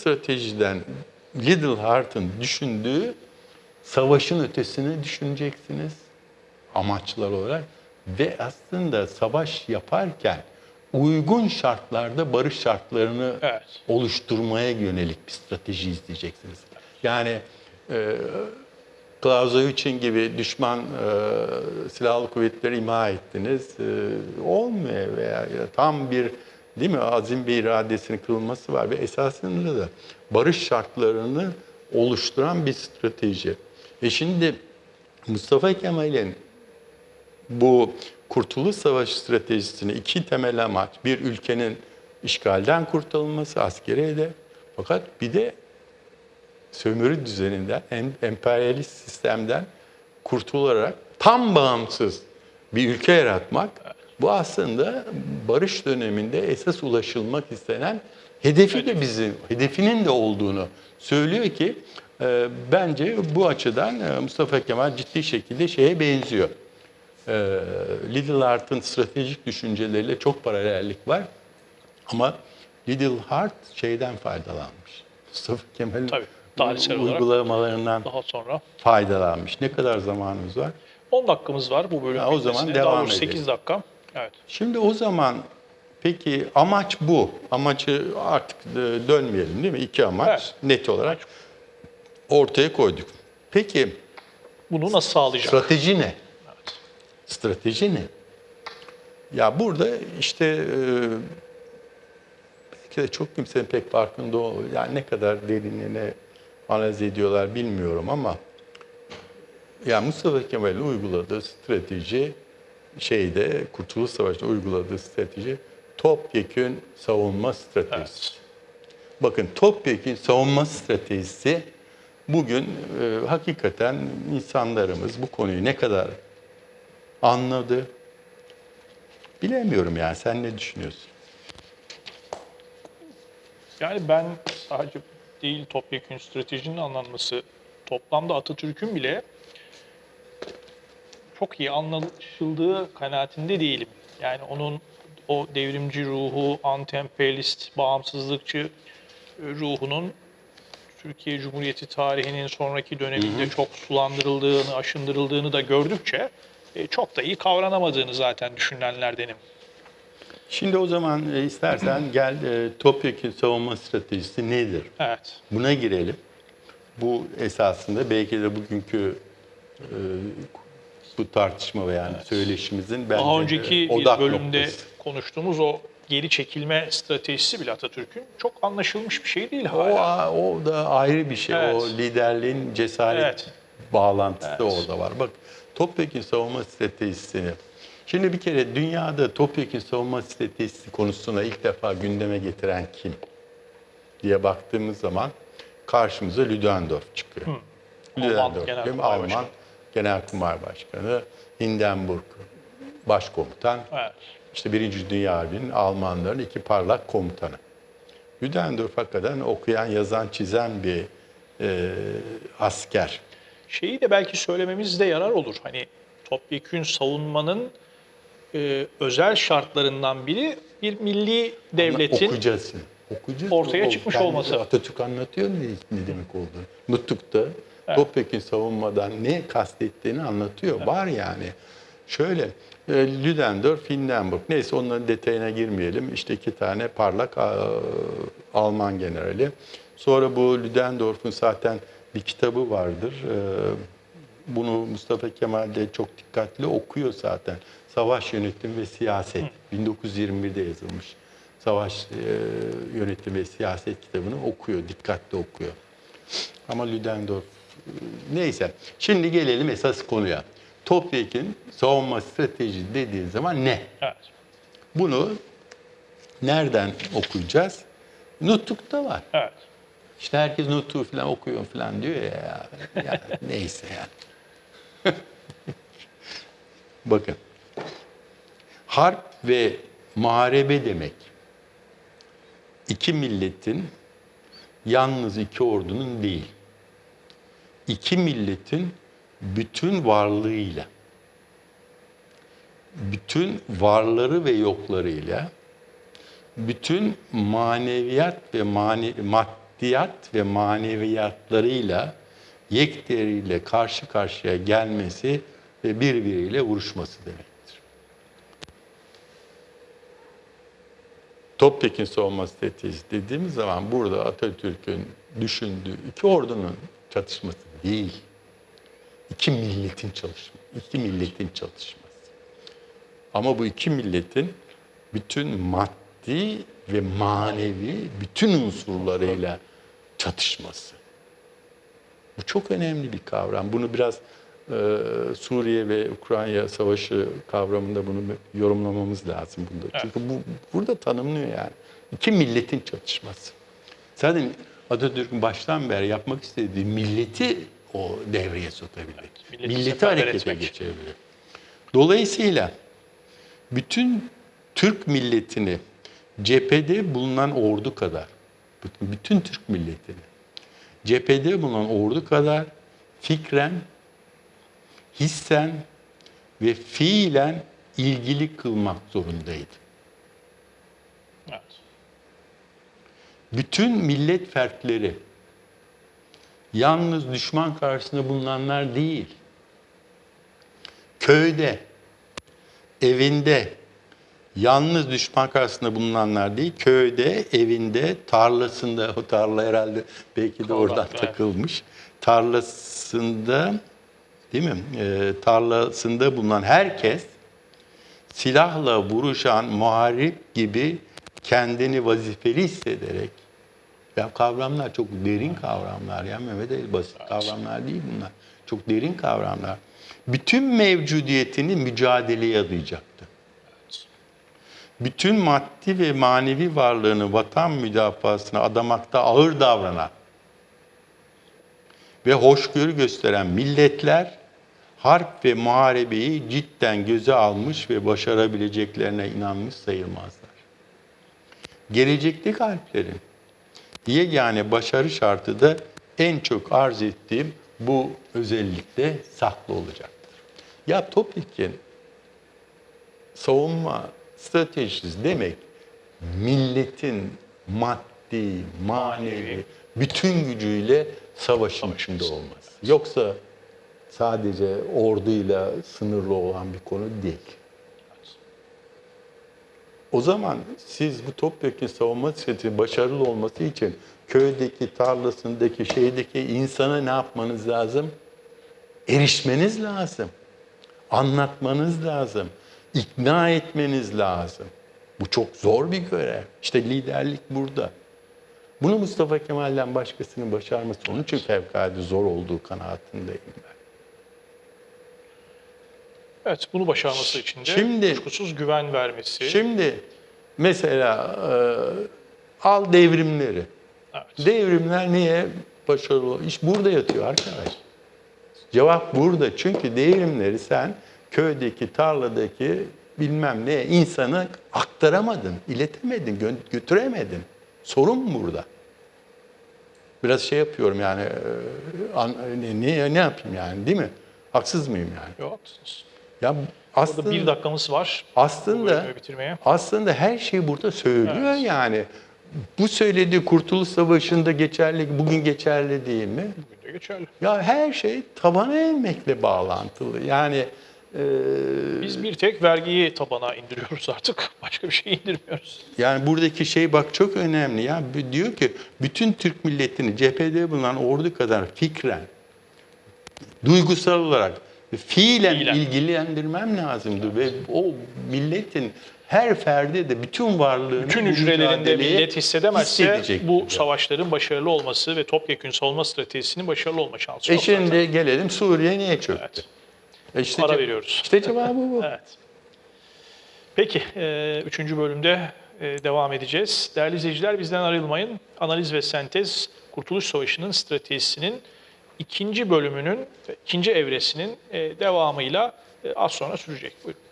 stratejiden Little Heart'ın düşündüğü savaşın ötesini düşüneceksiniz amaçlar olarak ve aslında savaş yaparken uygun şartlarda barış şartlarını Evet. oluşturmaya yönelik bir strateji izleyeceksiniz. Yani e, Clausewitz gibi düşman e, silahlı kuvvetleri imha ettiniz. E, olmuyor veya ya tam bir değil mi azim bir iradesinin kırılması var ve esasında da barış şartlarını oluşturan bir strateji. E şimdi Mustafa Kemal'in bu Kurtuluş Savaşı stratejisini iki temel amaç. Bir ülkenin işgalden kurtulması askeri hedef. Fakat bir de sömürü düzeninden, em- emperyalist sistemden kurtularak tam bağımsız bir ülke yaratmak bu aslında barış döneminde esas ulaşılmak istenen hedefi de bizim hedefinin de olduğunu söylüyor ki e, bence bu açıdan e, Mustafa Kemal ciddi şekilde şeye benziyor. E, Little Heart'ın stratejik düşünceleriyle çok paralellik var. Ama Little Heart şeyden faydalanmış. Mustafa Kemal'in Tabii, tarihsel uygulamalarından Daha sonra faydalanmış. Ne kadar zamanımız var? 10 dakikamız var bu bölüm Ha, o zaman devam edelim. 8 dakika. Evet. Şimdi o zaman peki amaç bu. Amacı artık e, dönmeyelim değil mi? İki amaç Evet. net olarak ortaya koyduk. Peki Bunu nasıl sağlayacak? strateji ne? Strateji ne? Ya burada işte e, belki de çok kimsenin pek farkında ol, yani ne kadar derinliğine analiz ediyorlar bilmiyorum ama ya Mustafa Kemal'in uyguladığı strateji şeyde Kurtuluş Savaşı'nda uyguladığı strateji topyekün savunma stratejisi. Bakın topyekün savunma stratejisi bugün e, hakikaten insanlarımız bu konuyu ne kadar anladı bilemiyorum yani sen ne düşünüyorsun? Yani ben sadece değil topyekün stratejinin anlanması, toplamda Atatürk'ün bile çok iyi anlaşıldığı kanaatinde değilim. Yani onun o devrimci ruhu, anti-emperyalist, bağımsızlıkçı e, ruhunun Türkiye Cumhuriyeti tarihinin sonraki döneminde çok sulandırıldığını, aşındırıldığını da gördükçe e, çok da iyi kavranamadığını zaten düşünenlerdenim. Şimdi o zaman e, istersen gel e, topyekün savunma stratejisi nedir? Evet. Buna girelim. Bu esasında belki de bugünkü e, bu tartışma ve yani söyleşimizin bence Daha önceki bir odak bölümde noktası. konuştuğumuz o geri çekilme stratejisi bile Atatürk'ün çok anlaşılmış bir şey değil O, hala. o da ayrı bir şey. Evet. O liderliğin cesaret Evet. bağlantısı Evet. orada var. Bak topyekun savunma stratejisini. Şimdi bir kere dünyada topyekun savunma stratejisi konusuna ilk defa gündeme getiren kim diye baktığımız zaman karşımıza Ludendorff çıkıyor. Alman Ludendorff? Alman Başkanı. Genelkurmay Başkanı, Hindenburg Başkomutan, Evet. işte Birinci Dünya Harbi'nin Almanların iki parlak komutanı. Ludendorff hakikaten okuyan, yazan, çizen bir e, asker. Şeyi de belki söylememizde yarar olur. Hani topyekün savunmanın e, özel şartlarından biri bir milli devletin Okuyacağız. Okuyacağız. ortaya çıkmış kendi olması. Atatürk anlatıyor ne, ne demek olduğunu. Nutuk'ta topyekun savunmadan ne kastettiğini anlatıyor. Var yani. Şöyle, e, Hindenburg, neyse onların detayına girmeyelim. İşte iki tane parlak Alman generali. Sonra bu Ludendorff'un zaten bir kitabı vardır. E, bunu Mustafa Kemal de çok dikkatli okuyor zaten. Savaş Yönetim ve Siyaset. 1921'de yazılmış. Savaş e, Yönetim ve Siyaset kitabını okuyor, dikkatli okuyor. Ama Ludendorff neyse. Şimdi gelelim esas konuya. Topyekun savunma strateji dediğin zaman ne? evet. Bunu nereden okuyacağız? Nutuk'ta var. Evet. İşte herkes Nutuk'u falan okuyor falan diyor ya. ya neyse yani. Bakın. Harp ve muharebe demek. İki milletin yalnız iki ordunun değil. İki milletin bütün varlığıyla bütün varları ve yoklarıyla bütün maneviyat ve mane, mad- maddiyat ve maneviyatlarıyla yekteriyle karşı karşıya gelmesi ve birbiriyle vuruşması demektir. Topyekin savunma stratejisi dediğimiz zaman burada Atatürk'ün düşündüğü iki ordunun çatışması değil. iki milletin çalışması, iki milletin çalışması. Ama bu iki milletin bütün maddi ve manevi bütün unsurlarıyla çatışması. Bu çok önemli bir kavram. Bunu biraz e, Suriye ve Ukrayna savaşı kavramında bunu yorumlamamız lazım bunda. Çünkü bu burada tanımlıyor yani. İki milletin çatışması. Zaten Atatürk'ün baştan beri yapmak istediği milleti o devreye sokabilir. milleti milleti seferber harekete etmek. geçirebilir. Dolayısıyla bütün Türk milletini cephede bulunan ordu kadar, bütün Türk milletini cephede bulunan ordu kadar fikren, hissen ve fiilen ilgili kılmak zorundaydı. Bütün millet fertleri yalnız düşman karşısında bulunanlar değil. Köyde, evinde, yalnız düşman karşısında bulunanlar değil, köyde, evinde, tarlasında, o tarla herhalde belki de oradan evet. takılmış. Tarlasında, değil mi? Ee, tarlasında bulunan herkes silahla vuruşan muharip gibi kendini vazifeli hissederek ya kavramlar çok derin kavramlar ya Mehmet Ali basit kavramlar değil bunlar. Çok derin kavramlar. Bütün mevcudiyetini mücadeleye adayacaktı. Bütün maddi ve manevi varlığını vatan müdafasına adamakta ağır davranan ve hoşgörü gösteren milletler harp ve muharebeyi cidden göze almış ve başarabileceklerine inanmış sayılmazlar. Gelecekteki harplerin yegane başarı şartı da en çok arz ettiğim bu özellikle saklı olacaktır. Ya Topyek'in savunma stratejisi demek milletin maddi, manevi, bütün gücüyle savaşın içinde olması. Yoksa sadece orduyla sınırlı olan bir konu değil. O zaman siz bu topyekun savunma stratejisi başarılı olması için köydeki, tarlasındaki, şeydeki insana ne yapmanız lazım? Erişmeniz lazım. Anlatmanız lazım. ikna etmeniz lazım. Bu çok zor bir görev. İşte liderlik burada. Bunu Mustafa Kemal'den başkasının başarması onun için fevkalade zor olduğu kanaatindeyim ben. Evet, bunu başarması için de Şimdi- kuşkusuz güven vermesi. Şimdi mesela e, al devrimleri. evet. Devrimler niye başarılı? İş burada yatıyor arkadaş. Cevap burada. Çünkü devrimleri sen köydeki, tarladaki bilmem ne insanı aktaramadın, iletemedin, gö- götüremedin. Sorun burada. Biraz şey yapıyorum yani, e, an- ne, ne, yapayım yani değil mi? Haksız mıyım yani? Yok, haklısınız. Ya Burada aslında bir dakikamız var. Aslında aslında her şey burada söylüyor Evet. yani. Bu söylediği Kurtuluş Savaşı'nda geçerli, bugün geçerli değil mi? Bugün de geçerli. Ya her şey tabana inmekle bağlantılı. Yani e, Biz bir tek vergiyi tabana indiriyoruz artık. Başka bir şey indirmiyoruz. yani buradaki şey bak çok önemli ya. Diyor ki bütün Türk milletini cephede bulunan ordu kadar fikren, duygusal olarak fiilen, Fiilen. ilgilendirmem lazımdı ve o milletin her ferdi de bütün varlığını Bütün hücrelerinde millet hissedemezse bu savaşların başarılı olması ve topyekun savunma stratejisinin başarılı olma şansı E yok. zaten. şimdi gelelim Suriye niye çöktü? Evet. E işte Ara ce- veriyoruz. İşte cevabı bu. Evet. Peki, e, üçüncü bölümde e, devam edeceğiz. Değerli izleyiciler bizden ayrılmayın. Analiz ve sentez Kurtuluş Savaşı'nın stratejisinin ikinci bölümünün, ikinci evresinin e, devamıyla e, az sonra sürecek. Buyurun.